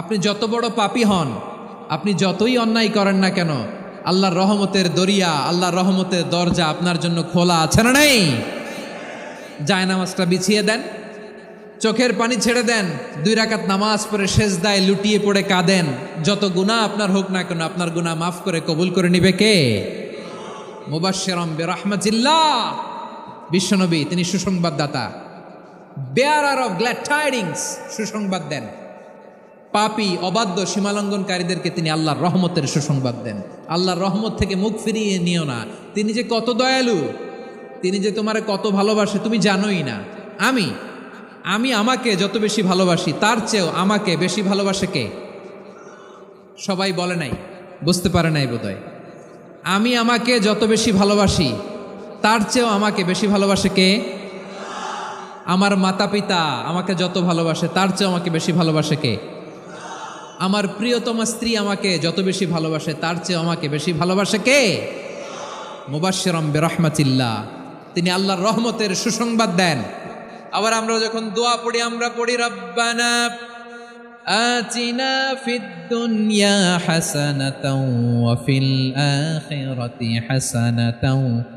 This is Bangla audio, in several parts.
আপনি যত বড় পাপী হন, আপনি যতই অন্যায় করেন না কেন, আল্লাহর রহমতের দরিয়া, আল্লাহর রহমতের দরজা আপনার জন্য খোলা আছে না নেই? যায় নামাজটা বিছিয়ে দেন, চোখের পানি ছেড়ে দেন, দুই রাকাত নামাজ পড়ে শেষ দায় লুটিয়ে পড়ে কাঁদেন। যত গুণা আপনার হোক না কেন, আপনার গুণা মাফ করে কবুল করে নিবে কে? মুবাশশিরাম বিরহমাতিল্লাহ। বিশ্বনবী, তিনি সুসংবাদদাতা। বেয়ারার অফ গ্ল্যাড টাইডিংস সুসংবাদ দেন। পাপি, অবাধ্য সীমালঙ্ঘনকারীদেরকে তিনি আল্লাহর রহমতের সুসংবাদ দেন। আল্লাহর রহমত থেকে মুখ ফিরিয়ে নিও না। তিনি যে কত দয়ালু, তিনি যে তোমারে কত ভালোবাসে, তুমি জানোই না। আমি আমি আমাকে যত বেশি ভালোবাসি, তার চেয়েও আমাকে বেশি ভালোবাসে কে? সবাই বলে নাই, বুঝতে পারে নাই বোধহয়। আমি আমাকে যত বেশি ভালোবাসি, তার চেয়েও আমাকে বেশি ভালোবাসে কে? আমার মাতা পিতা আমাকে যত ভালোবাসে, তার চেয়েও আমাকে বেশি ভালোবাসে কে? আমার প্রিয়তমা স্ত্রী আমাকে যত বেশি ভালোবাসে তার চেয়েও আমাকে বেশি ভালোবাসে কে মুবাশিরম বেরহমাতিল্লাহ তিনি আল্লাহর রহমতের সুসংবাদ দেন আবার আমরা যখন দোয়া পড়ি আমরা পড়ি রব্বানা آتنا في الدنيا حسنة وفي الآخرة حسنة وقنا عذاب النار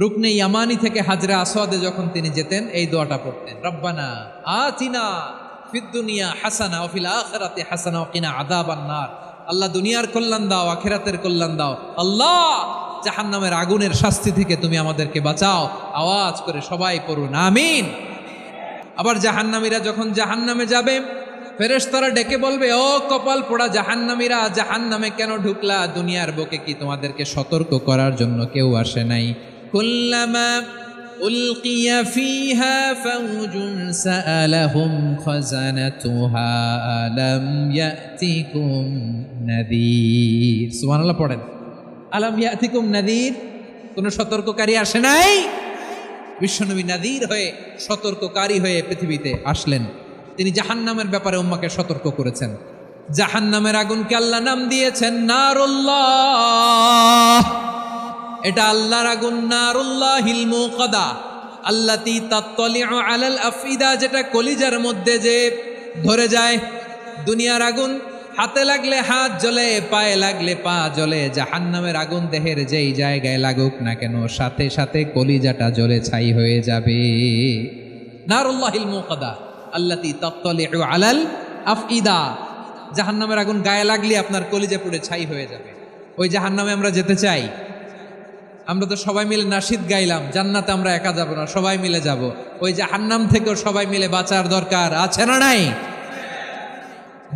রুকনে ইয়ামানি থেকে হাজরা আসওয়াদে যখন তিনি যেতেন, এই দোয়াটা পড়তেন, রব্বানা আতিনা ফিদ দুনিয়া হাসানা ওফিল আখিরাতে হাসানা ওকিনা আযাবান নার। আল্লাহ দুনিয়ার কল্যাণ দাও, আখেরাতের কল্যাণ দাও। আল্লাহ, জাহান্নামের আগুনের শাস্তি থেকে তুমি আমাদেরকে বাঁচাও। আওয়াজ করে সবাই পড়ুন, আমিন। আবার জাহান্নামীরা যখন জাহান্নামে যাবে, ফেরেশতারা ডেকে বলবে, ও কপাল পোড়া জাহান্নামীরা, জাহান্নামে কেন ঢুকলা? দুনিয়ার বুকে কি তোমাদেরকে সতর্ক করার জন্য কেউ আসে নাই? কুল্লামা উলকিয়া ফিহা ফাউজুন সাআলাহুম খাজানাতুহা আলাম ইয়াতিকুম নাযীর সুবহানাল্লাহ পড়েন। আলাম ইয়াতিকুম নাযীর কোনো সতর্ককারী আসে নাই? বিশ্বনবী নাদির হয়ে, সতর্ককারী হয়ে পৃথিবীতে আসলেন। তিনি জাহান্নামের ব্যাপারে উম্মাকে সতর্ক করেছেন। জাহান্নামের আগুনকে আল্লাহ নাম দিয়েছেন, নারুল্লাহ। এটা আল্লাহর আগুন নারুল্লাহ হিলমু কদা আল্লাতি তাত্তলিউ আলাল আফিদা যেটা কলিজার মধ্যে যে ধরে যায় দুনিয়ার আগুন। হাতে লাগলে হাত জ্বলে, পায়ে লাগলে পা জ্বলে, জাহান্নামের আগুন দেহের যেই জায়গায় লাগুক না কেন, সাথে সাথে কলিজাটা জ্বলে ছাই হয়ে যাবে। নারুল্লাহিল মুকাদা, আল্লাতি তাত্তলিউ আলাল আফইদা, জাহান্নামের আগুন গায়ে লাগলে আপনার কলিজা পুড়ে ছাই হয়ে যাবে। ওই জাহান্নামে আমরা যেতে চাই। আমরা তো সবাই মিলে নাসিদ গাইলাম, জান্নাতে আমরা একা যাব না, সবাই মিলে যাব। ওই জাহান্নাম থেকেও সবাই মিলে বাঁচার দরকার, আছে না নাই?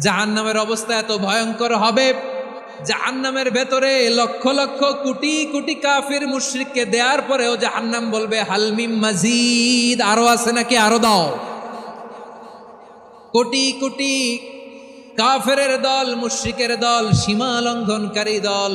জাহান্নামের অবস্থা এত ভয়ঙ্কর হবে, জাহান্নামের ভেতরে লক্ষ লক্ষ কোটি কোটি কাফির মুশরিককে দেওয়ার পরেও জাহান্নাম বলবে হালমিম মাজিদ, আরও আছে নাকি? আরও দাও। কোটি কোটি কাফেরের দল, মুশরিকের দল, সীমা লঙ্ঘনকারী দল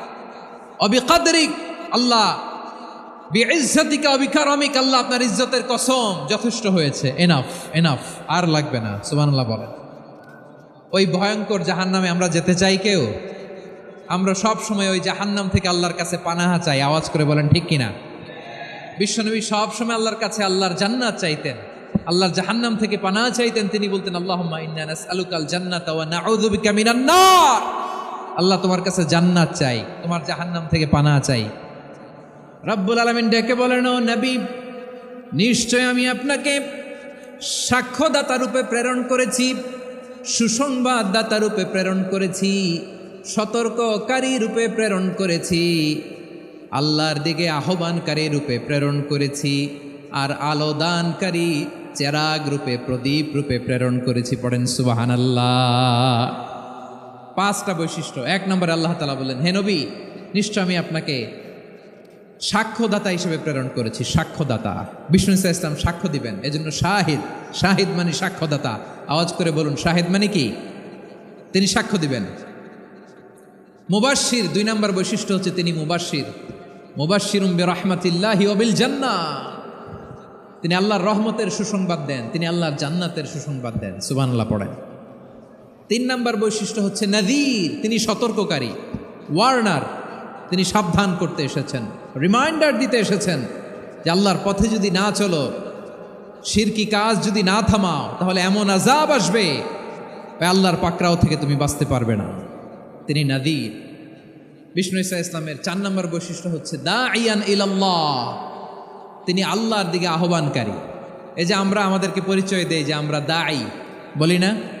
অবিকাদরিক, আল্লাহ, বিইজ্জাতিকা অবিকারমিক, আল্লাহ আপনার ইজ্জতের কসম যথেষ্ট হয়েছে। এনাফ এনাফ আর লাগবে না, সুবহানাল্লাহ বলেন। ওই ভয়ঙ্কর জাহান্নামে আমরা যেতে চাই কেউ? আমরা সব সময় ওই জাহান্নাম থেকে আল্লাহর কাছে পানাহা চাই, আওয়াজ করে বলেন, ঠিক কিনা? বিশ্বনবী সবসময় আল্লাহর কাছে আল্লাহর জান্নাত চাইতেন। আল্লাহর জাহান্নাম থেকে পানা চাইতেন, তিনি বলতেন, আল্লাহুম্মা ইন্না নাসআলুকাল জান্নাতা আল্লাহ তোমার কাছে জান্নাত চাই, তোমার জাহান্নাম থেকে পানা চাই। রব্বুল আলামিন ডেকে বলেন, ও নবী, নিশ্চয় আমি আপনাকে সাক্ষ্যদাতা রূপে প্রেরণ করেছি, সুসংবাদদাতা রূপে প্রেরণ করেছি, সতর্ককারী রূপে প্রেরণ করেছি, আল্লাহর দিকে আহ্বানকারী রূপে প্রেরণ করেছি, আর আলো দানকারী চেরাগ রূপে, প্রদীপ রূপে প্রেরণ করেছি। পড়েন সুবাহান আল্লাহ পাঁচটা বৈশিষ্ট্য। এক নম্বরে আল্লাহ তালা বললেন, হে নবী, নিশ্চয় আমি আপনাকে সাক্ষ্যদাতা হিসেবে প্রেরণ করেছি, সাক্ষ্যদাতা। বিষ্ণু ইসা ইসলাম সাক্ষ্য দিবেন, এজন্য শাহিদ শাহিদ মানে সাক্ষ্যদাতা। আওয়াজ করে বলুন, শাহিদ মানে কি? তিনি সাক্ষ্য দিবেন। মুবাশির দুই নম্বর বৈশিষ্ট্য হচ্ছে তিনি মুবাশির মুবাশির উম্বে রহমাতিল্লাহি অবিল জান্না তিনি আল্লাহর রহমতের সুসংবাদ দেন, তিনি আল্লাহর জান্নাতের সুসংবাদ দেন। সুবানাল্লাহ পড়েন। তিন নম্বর বৈশিষ্ট্য হচ্ছে নাদির, তিনি সতর্ককারী। ওয়ার্নার, তিনি সাবধান করতে এসেছেন। রিমাইন্ডার দিতে এসেছেন যে আল্লাহর পথে যদি না চলো শিরকি কাজ যদি না থামাও, তাহলে এমন আজাব আসবে আল্লাহর পাকড়াও থেকে তুমি বাঁচতে পারবে না। তিনি নাদির। বিষ্ণু ইসা ইসলামের চার নম্বর বৈশিষ্ট্য হচ্ছে দা ইয়ান ইলাল্লাহ তিনি আল্লাহর দিকে আহ্বানকারী। এই যে আমরা আমাদেরকে পরিচয় দেই যে আমরা দায়ী বলি না?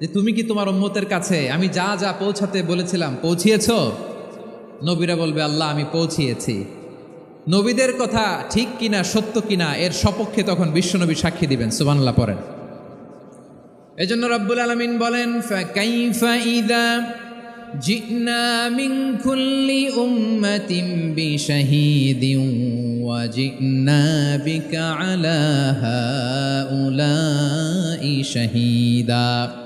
যে তুমি কি তোমার উম্মতের কাছে আমি যা যা পৌঁছাতে বলেছিলাম পৌঁছিয়েছ নবীরা বলবে আল্লাহ আমি পৌঁছিয়েছি নবীদের কথা ঠিক কিনা সত্য কিনা এর সপক্ষে তখন বিশ্বনবী সাক্ষী দিবেন সুবানাল্লাহ পড়েন এজন্য রব্বুল আলমিন বলেন فَكَيْفَ إِذَا جِئْنَا مِنْ كُلِّ أُمَّةٍ بِشَهِيدٍ وَجِئْنَا بِكَ عَلَى هَؤُلَاءِ شَهِيدًا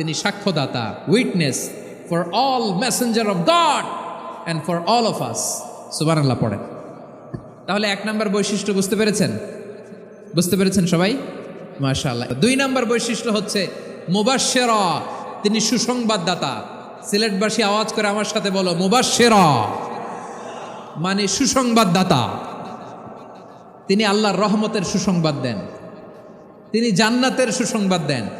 তিনি সাক্ষ্যদাতা witness for all messenger of God and for all of us সুবান আল্লাহ পড়েন। তাহলে এক নম্বর বৈশিষ্ট্য বুঝতে পেরেছেন? বুঝতে পেরেছেন সবাই? মাশাআল্লাহ। দুই নম্বর বৈশিষ্ট্য হচ্ছে, মুবাশ্শেরা, তিনি সুসংবাদদাতা। সিলেটবাসী আওয়াজ করে আমার সাথে বলো, মুবাশ্শেরা মানে সুসংবাদদাতা। তিনি আল্লাহর রহমতের সুসংবাদ দেন। তিনি জান্নাতের সুসংবাদ দেন।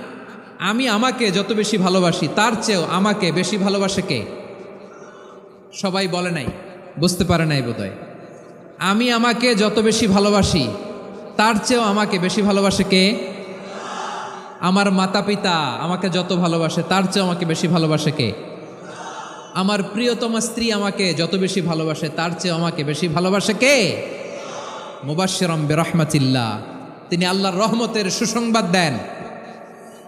আমি আমাকে যত বেশি ভালোবাসি, তার চেয়েও আমাকে বেশি ভালোবাসে কে? সবাই বলে নাই, বুঝতে পারে নাই বোধহয়। আমি আমাকে যত বেশি ভালোবাসি, তার চেয়েও আমাকে বেশি ভালোবাসে কে? আমার মাতা পিতা আমাকে যত ভালোবাসে, তার চেয়েও আমাকে বেশি ভালোবাসে কে? আমার প্রিয়তমা স্ত্রী আমাকে যত বেশি ভালোবাসে, তার চেয়েও আমাকে বেশি ভালোবাসে কে? মুবাশিরম বেরহমাতিল্লাহ। তিনি আল্লাহর রহমতের সুসংবাদ দেন।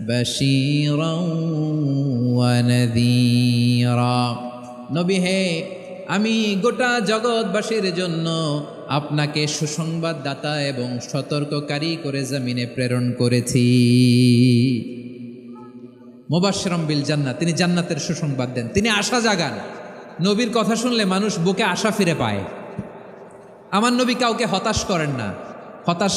بشيرا ونذيرا নবী হে আমি গোটা জগৎবাসীর জন্য আপনাকে সুসংবাদদাতা এবং সতর্ককারী করে জমিনে প্রেরণ করেছি মোবাশ্রম বিল জান্নাত তিনি জান্নাতের সুসংবাদ দেন তিনি আশা জাগান নবীর কথা শুনলে মানুষ বুকে আশা ফিরে পায় আমার নবী কাউকে হতাশ করেন না হতাশ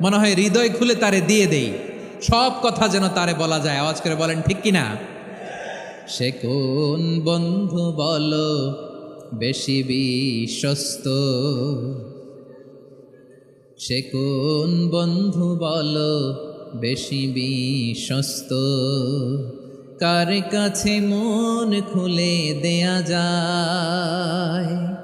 মনে হয় হৃদয় খুলে তারে দিয়ে দেই। সব কথা যেন তারে বলা যায়। আওয়াজ করে বলেন, ঠিক কি না সে কোন বন্ধু বলো, বেশি বিশ্বস্ত? সে কোন বন্ধু বলো, বেশি বিশ্বস্ত? কার কাছে মন খুলে দেয়া যায়?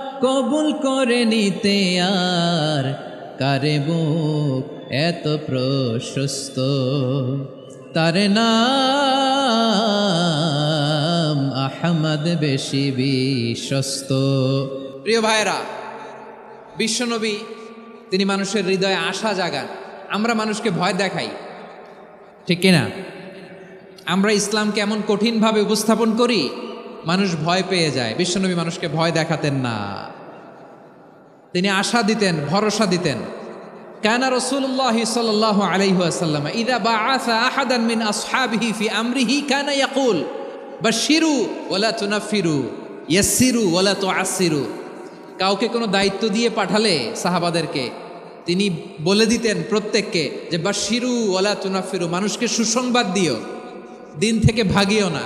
কবুল করে নিতে আর কারে বুক এত প্রশস্ত? তার নাম আহমদ বেশি বিশ্বস্ত। প্রিয় ভাইরা বিশ্বনবী, তিনি মানুষের হৃদয়ে আশা জাগান। আমরা মানুষকে ভয় দেখাই। ঠিক কিনা আমরা ইসলামকে এমন কঠিনভাবে উপস্থাপন করি, মানুষ ভয় পেয়ে যায়। বিশ্বনবী মানুষকে ভয় দেখাতেন না। তিনি আশা দিতেন, ভরসা দিতেন। কানা রসুল্লাহ সাল্লাহ আলাইহাসাল্লাম ইদা বা আসা আহাদান মিন আসহাবিহি ফি আমরিহি কানা ইয়াকুল বা শিরু ওলা তুনাফিরু ইয়াসিরু ওলা তো আসিরু কাউকে কোনো দায়িত্ব দিয়ে পাঠালে সাহাবাদেরকে, তিনি বলে দিতেন প্রত্যেককে যে বা শিরু ওলা তুনাফিরু মানুষকে সুসংবাদ দিও, দিন থেকে ভাগিও না।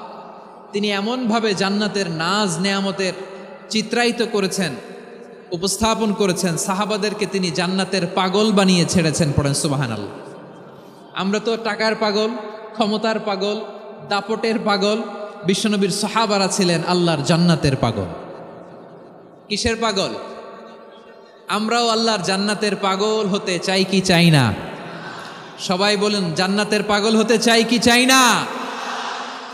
তিনি এমনভাবে জান্নাতের নাজ নেয়ামতের চিত্রায়িত করেছেন, উপস্থাপন করেছেন, সাহাবাদেরকে তিনি জান্নাতের পাগল বানিয়ে ছেড়েছেন পড়েন সুবাহান আল্লাহ আমরা তো টাকার পাগল, ক্ষমতার পাগল, দাপটের পাগল, বিশ্বনবীর সাহাবারা ছিলেন আল্লাহর জান্নাতের পাগল। কিসের পাগল? আমরাও আল্লাহর জান্নাতের পাগল হতে চাই কি চাই না? সবাই বলেন, জান্নাতের পাগল হতে চাই কি চাই না?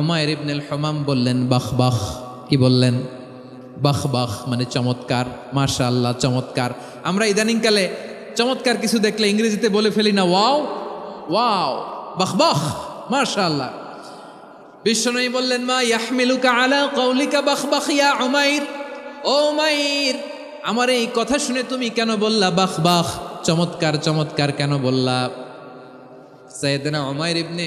ওমায়ের ইবনুল হমাম বললেন, বাহ বাহ। কি বললেন? বাহ বাহ মানে চমৎকার মাশা আল্লাহ চমৎকার। আমরা ইদানিংকালে চমৎকার কিছু দেখলে ইংরেজিতে বলে ফেলি না, ওয়াও ওয়াও, বাহ বাহ মাশা আল্লাহ বিশ্বনবী বললেন, মা ইয়াহমিলুকা আলা কৌলিকা বাহ বাহ ইয়া উমাইর? ও উমাইর, আমার এই কথা শুনে তুমি কেন বললা বাহ বাহ? চমৎকার চমৎকার কেন বললা? সৈয়দনা উমাইর ইবনে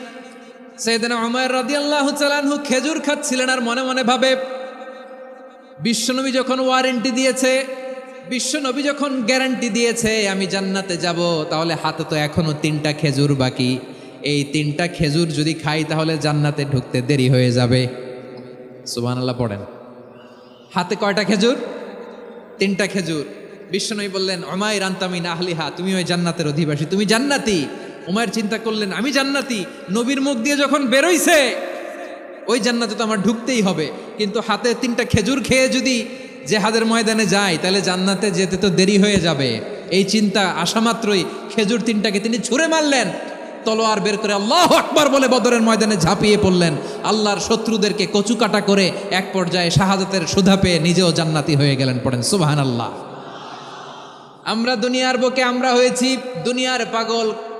সৈয়দনা উমর রাদিয়াল্লাহু তাআলাহু খেজুর খাচ্ছিলেন আর মনে মনে ভাবে, বিশ্বনবী যখন ওয়ারেন্টি দিয়েছে, বিশ্বনবী যখন গ্যারান্টি দিয়েছে, আমি জান্নাতে যাব, তাহলে হাতে তো এখনও তিনটা খেজুর বাকি। এই তিনটা খেজুর যদি খাই, তাহলে জান্নাতে ঢুকতে দেরি হয়ে যাবে। সুবহানাল্লাহ পড়েন। হাতে কয়টা খেজুর? তিনটা খেজুর। বিশ্বনবী বললেন অমাই রান্তামিন আহলিহা, তুমি ওই জান্নাতের অধিবাসী, তুমি জান্নাতি। উমায়ের চিন্তা করলেন, আমি জান্নাতি। নবীর মুখ দিয়ে যখন বেরোইছে, ওই জান্নাতে তো আমার ঢুকতেই হবে। কিন্তু হাতে তিনটা খেজুর খেয়ে যদি জেহাদের ময়দানে যায়, তাহলে জান্নাতে যেতে তো দেরি হয়ে যাবে। এই চিন্তা আসা মাত্রই খেজুর তিনটাকে তিনি ছুঁড়ে মারলেন। তলোয়ার বের করে আল্লাহ আকবার বলে বদরের ময়দানে ঝাঁপিয়ে পড়লেন। আল্লাহর শত্রুদেরকে কচুকাটা করে এক পর্যায়ে শাহাদাতের সুধা পেয়ে নিজেও জান্নাতি হয়ে গেলেন পড়েন। সুবাহান আল্লাহ আমরা দুনিয়ার বুকে আমরা হয়েছি দুনিয়ার পাগল